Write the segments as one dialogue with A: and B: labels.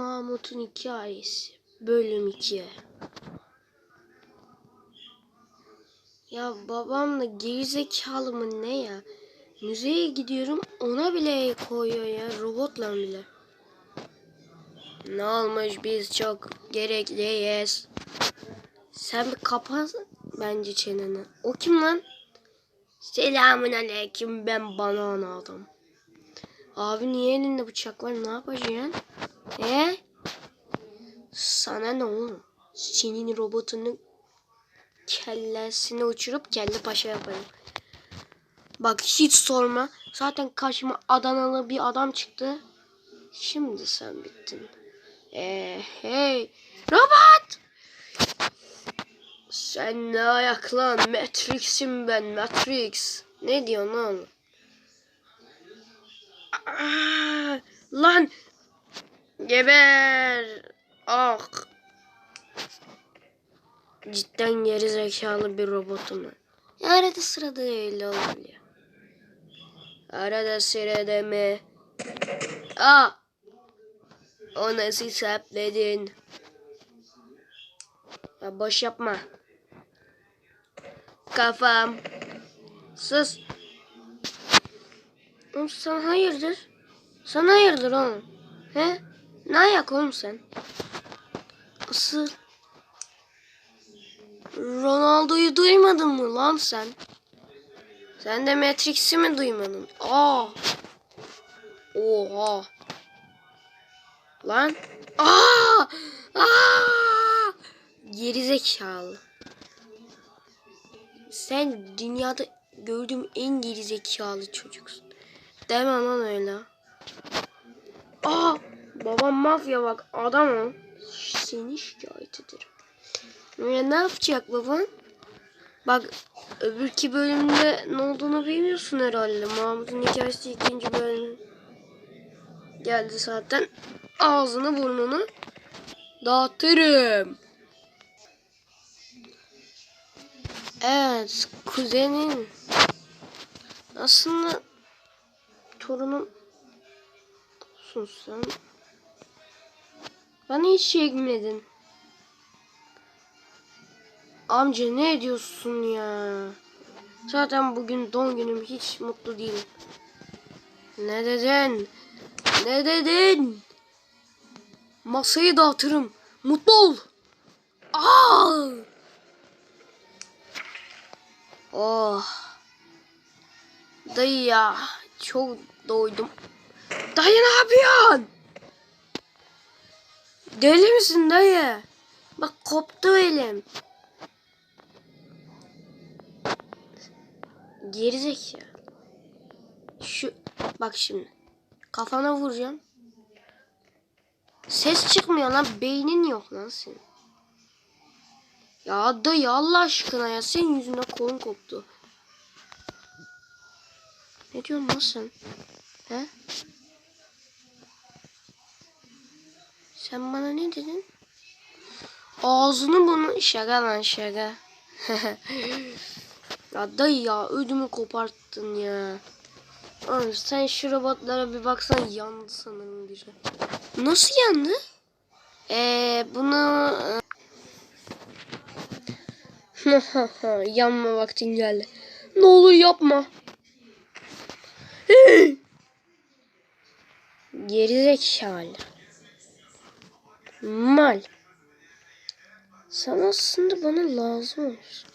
A: Mahmut'un hikayesi. Bölüm 2. Ya babam da gerizekalı mı ne ya? Müzeye gidiyorum ona bile koyuyor ya robotla bile. Ne olmuş biz çok gerekliyiz. Sen bir kapat bence çeneni. O kim lan? Selamun aleyküm ben bana adam. Abi niye elinde bıçak var ne yapacaksın? E? Sana ne oğlum? Senin robotunun kellesini uçurup kelle paşa yaparım. Bak hiç sorma. Zaten karşıma Adanalı bir adam çıktı. Şimdi sen bittin. Ee, hey. Robot! Sen ne ayak lan? Matrix'im ben Matrix. Ne diyorsun lan? Aa, lan! Geber! Ah! Cidden geri zekalı bir robotum ben. Ya Arada sırada öyle oluyor. Arada sırada mı? Aa! O nasıl hesapladın? Ya boş yapma. Kafam. Sus. Oğlum sen hayırdır? Sen hayırdır oğlum? He? Ne ayak oğlum sen? Asıl. Ronaldo'yu duymadın mı lan sen? Sen de Matrix'i mi duymadın? Aa. Oha. Lan. Aa! Aa! Gerizekalı. Sen dünyada gördüğüm en gerizekalı çocuksun. Deme lan öyle. Aa! Babam mafya bak adam o. Seni şikayet ederim. Ne yapacak baban? Bak öbürki bölümde ne olduğunu bilmiyorsun herhalde. Mahmut'un hikayesi ikinci bölüm geldi zaten. Ağzını burnunu dağıtırım. Evet kuzenin aslında torunum olsun sen. Bana hiç çekmedin. Amca ne ediyorsun ya? Zaten bugün doğum günüm hiç mutlu değilim. Ne dedin? Ne dedin? Masayı dağıtırım. Mutlu ol. Aa! Oh. Dayı ya. Çok doydum. Dayı ne yapıyorsun? Deli misin dayı? Bak koptu elim. Gerizekalı. Şu bak şimdi. Kafana vuracağım. Ses çıkmıyor lan. Beynin yok lan senin. Ya dayı Allah aşkına ya. Senin yüzünden kolun koptu. Ne diyorsun lan sen? He? Sen bana ne dedin? Ağzını bunu şaka lan şaka. ya dayı ya ödümü koparttın ya. Oğlum sen şu robotlara bir baksan yandı sanırım biri. Nasıl yandı? Ee, bunu... Yanma vaktin geldi. Ne olur yapma. Gerizekalı. Mal. Sen aslında bana lazım olursun.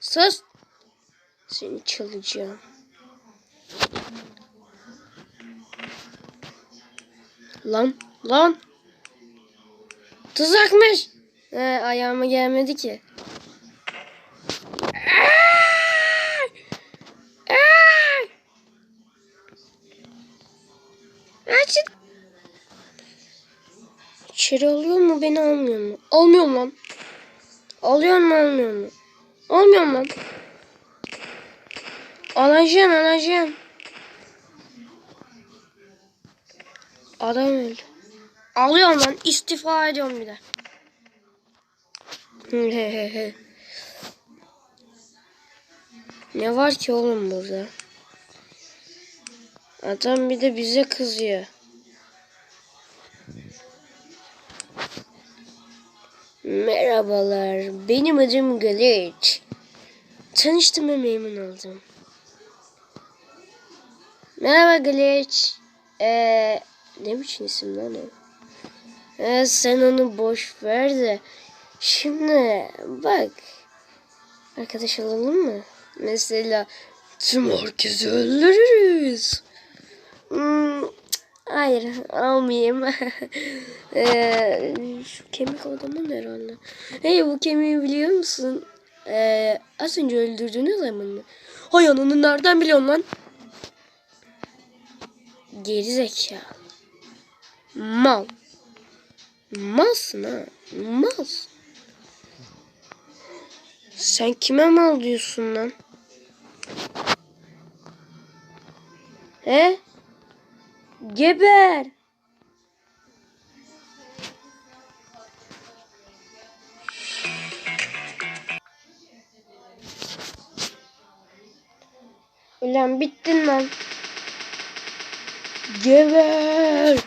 A: Sus. Seni çalacağım. Lan lan. Tuzakmış. He, ayağıma gelmedi ki. Mu beni almıyor mu? Almıyorum lan. Alıyor mu almıyor mu? Almıyorum lan. Alacağım alacağım. Adam öldü. Alıyorum lan istifa ediyorum bir de. ne var ki oğlum burada? Adam bir de bize kızıyor. Merhabalar, benim adım Glitch. Tanıştığıma memnun oldum. Merhaba Glitch. Ee, ne biçim isim lan o? Ee, sen onu boş ver de. Şimdi bak. Arkadaş olalım mı? Mesela tüm herkesi öldürürüz. Hmm, hayır almayayım. Ee, şu kemik adamın herhalde. Hey bu kemiği biliyor musun? Ee, az önce öldürdüğünüz zaman mı? Hay ananı nereden biliyorsun lan? Geri. Mal. Malsın ha. Malsın. Sen kime mal diyorsun lan? He? Geber. Ulan bittin lan. Geber.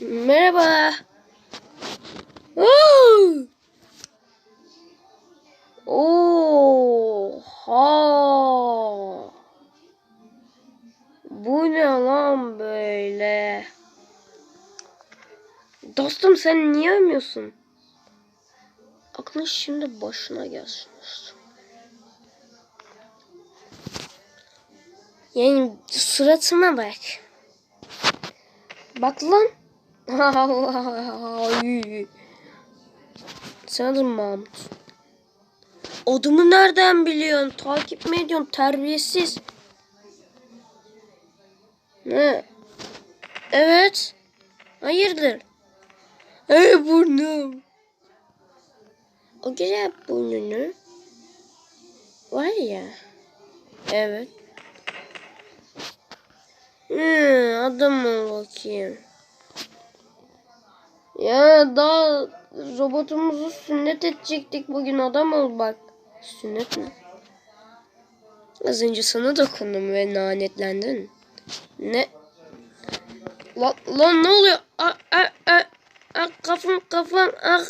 A: Merhaba. Bu ne lan böyle? Dostum sen niye ölmüyorsun? Aklın şimdi başına gelsin. Yani suratıma bak. Bak lan. Sanırım Mahmut. Adımı nereden biliyorsun? Takip mi ediyorsun? Terbiyesiz. Ne? Evet. Hayırdır? Ey burnum. O güzel burnunu. Var ya. Evet. Hı, adam ol bakayım. Ya daha robotumuzu sünnet edecektik bugün adam ol bak. Sünnet mi? Az önce sana dokundum ve lanetlendin. Ne? Lan, lan ne oluyor? Ah, ah, ah, ah, kafam kafam ah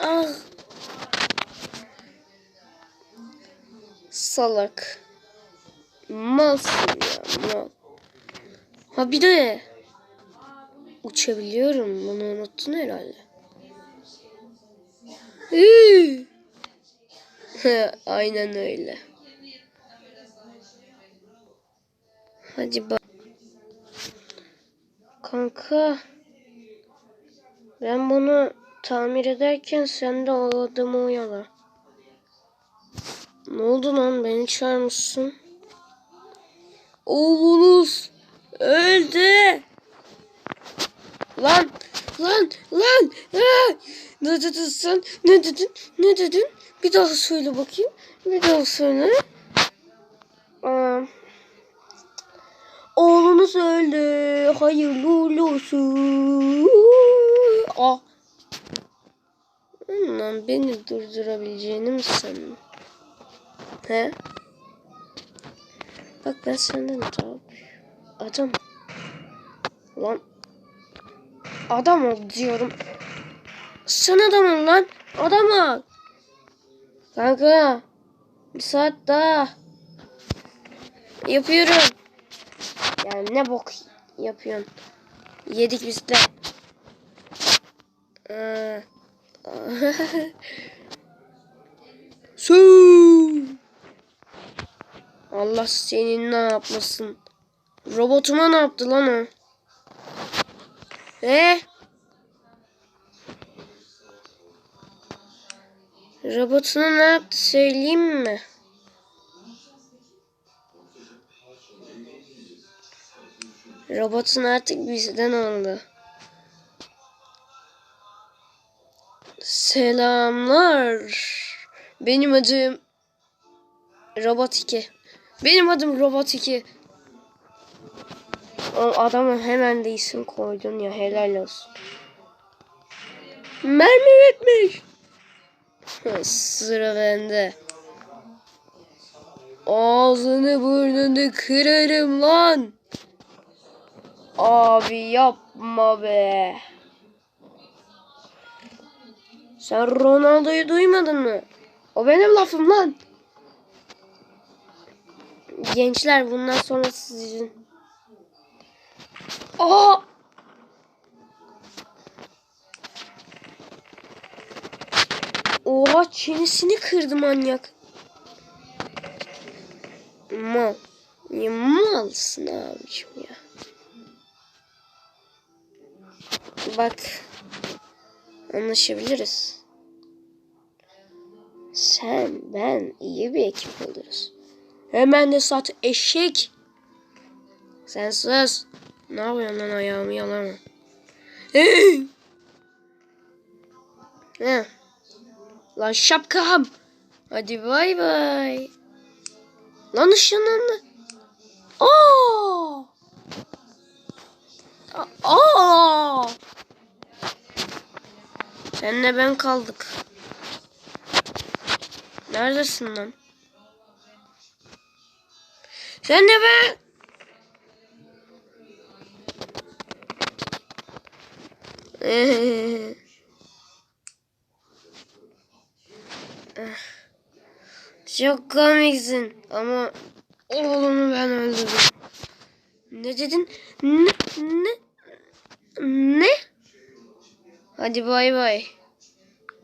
A: ah. Salak. Malsın ya mal. Ha bir de uçabiliyorum. Bunu unuttun herhalde. Aynen öyle. Hadi bak. Kanka. Ben bunu tamir ederken sen de o adamı oyala. Ne oldu lan? Beni çağırmışsın. Oğlunuz öldü. Lan lan lan. Aa! Ne dedin sen? Ne dedin? Ne dedin? Bir daha söyle bakayım. Bir daha söyle. Aa, oğlunuz öldü. Hayırlı uğurlu olsun. Ah. Lan beni durdurabileceğini mi sandın? He? Bak ben senden daha. Adam. Lan. Adam ol diyorum. Sen adam ol lan. Adam ol. Kanka. Bir saat daha. Yapıyorum. Yani ne bok yapıyorsun. Yedik biz de. Ee, Su. Allah senin ne yapmasın. Robotuma ne yaptı lan o? E? Robotuna ne yaptı söyleyeyim mi? Robotun artık bizden oldu. Selamlar. Benim adım Robot 2. Benim adım Robot 2. O adama hemen de isim koydun ya helal olsun. Mermi bitmiş. Sıra bende. Ağzını burnunu kırarım lan. Abi yapma be. Sen Ronaldo'yu duymadın mı? O benim lafım lan. Gençler bundan sonra sizin. Aa! Oha çenesini kırdı manyak. Mal. Ya malsın abicim ya. Bak. Anlaşabiliriz. Sen, ben iyi bir ekip oluruz. Hemen de sat eşek. Sen sus. Ne yapıyorsun lan ayağımı yalama. Hey! Heh. Lan şapkam. Hadi bay bay. Lan ışınlandı. Aa! Aa! Senle ben kaldık. Neredesin lan? Senle ben. Çok komiksin ama oğlunu ben öldürdüm. Ne dedin? Ne? Ne? Ne? Hadi bay bay.